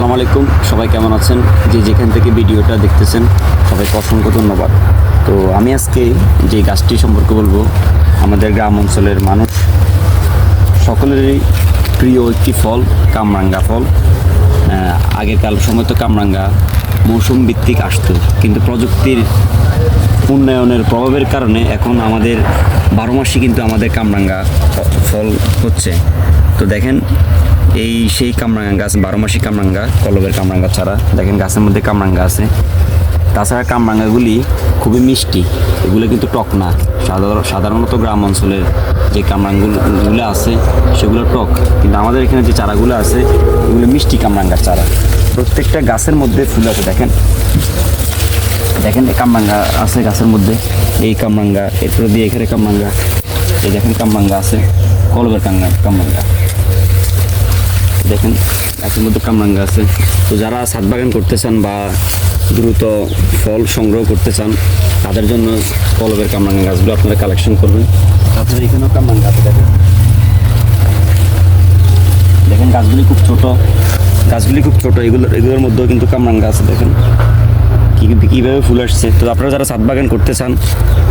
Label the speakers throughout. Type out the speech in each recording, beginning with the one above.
Speaker 1: আসসালামু আলাইকুম। সবাই কেমন আছেন? যে যেখান থেকে ভিডিওটা দেখতেছেন সবাইকে অসংখ্য ধন্যবাদ। তো আমি আজকে যে গাছটি সম্পর্কে বলব আমাদের গ্রাম অঞ্চলের মানুষ সকলেরই প্রিয় একটি ফল কামরাঙ্গা ফল। আহ, আগেকার সময় তো কামরাঙ্গা মৌসুম ভিত্তিক আসতো কিন্তু প্রযুক্তির উন্নয়নের প্রভাবের কারণে এখন আমাদের বারো মাসই কিন্তু আমাদের কামরাঙ্গা ফল হচ্ছে। তো দেখেন এই সেই কামরাঙ্গা গাছ, বারো মাসি কামরাঙ্গা, কলবের কামরাঙ্গা ছাড়া। দেখেন গাছের মধ্যে কামরাঙ্গা আছে। তাছাড়া কামরাঙ্গাগুলি খুবই মিষ্টি। এগুলো কিন্তু টক না। সাধারণ, সাধারণত গ্রাম অঞ্চলের যে কামরাঙ্গুলো আছে, সেগুলো টক। কিন্তু আমাদের এখানে যে চারাগুলো আছে, এগুলো মিষ্টি কামরাঙ্গার চারা। প্রত্যেকটা গাছের মধ্যে ফুল আছে, দেখেন। দেখেন কামরাঙ্গা আছে গাছের মধ্যে। এই কামরাঙ্গা, এরপরে দিয়ে এখানে কামরাঙ্গা। এই দেখেন কামরাঙ্গা আছে, কলবের কামরা কামরাঙ্গা। দেখেন, গাছের মধ্যে কামরাঙ্গা আছে। তো যারা ছাদ বাগান করতে চান বা দ্রুত ফল সংগ্রহ করতে চান, তাদের জন্য কলবের কামরাঙ্গা গাছগুলো আপনারা কালেকশন করবেন। তাছাড়া এখানেও কামরাঙ্গা আছে, দেখেন। দেখেন, গাছগুলি খুব ছোট। গাছগুলি খুব ছোট, এগুলো এগুলোর মধ্যেও কিন্তু কামরাঙ্গা আছে, দেখেন। কি কীভাবে ফুল আসছে। তো আপনারা যারা ছাদ বাগান করতে চান,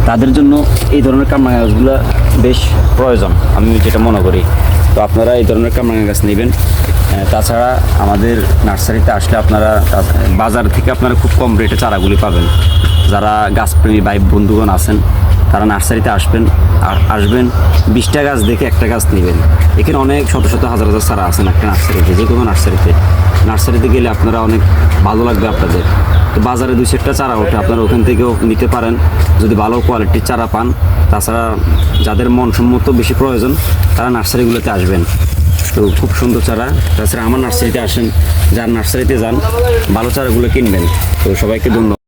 Speaker 1: তাদের জন্য এই ধরনের কামরাঙ্গা গাছগুলো বেশ প্রয়োজন, আমি যেটা মনে করি। তো আপনারা এই ধরনের কামরাঙা গাছ নেবেন। তাছাড়া আমাদের নার্সারিতে আসলে আপনারা বাজার থেকে আপনারা খুব কম রেটে চারাগুলি পাবেন। যারা গাছপ্রেমী ভাই বন্ধুগণ আছেন তারা নার্সারিতে আসবেন আর আসবেন, বিশটা গাছ দেখে একটা গাছ নেবেন। এখানে অনেক শত শত হাজার হাজার চারা আছেন একটা নার্সারিতে, যে কোনো নার্সারিতে। নার্সারিতে গেলে আপনারা অনেক ভালো লাগবে আপনাদের। তো বাজারে দুই চারটা চারা ওঠে, আপনারা ওখান থেকেও নিতে পারেন। যদি ভালো কোয়ালিটির চারা পান, তাছাড়া যাদের মনসম্মত বেশি প্রয়োজন, তারা নার্সারিগুলোতে আসবেন। তো খুব সুন্দর চারা। তাছাড়া আমার নার্সারিতে আসেন, যার নার্সারিতে যান, ভালো চারাগুলো কিনবেন। তো সবাইকে ধন্যবাদ।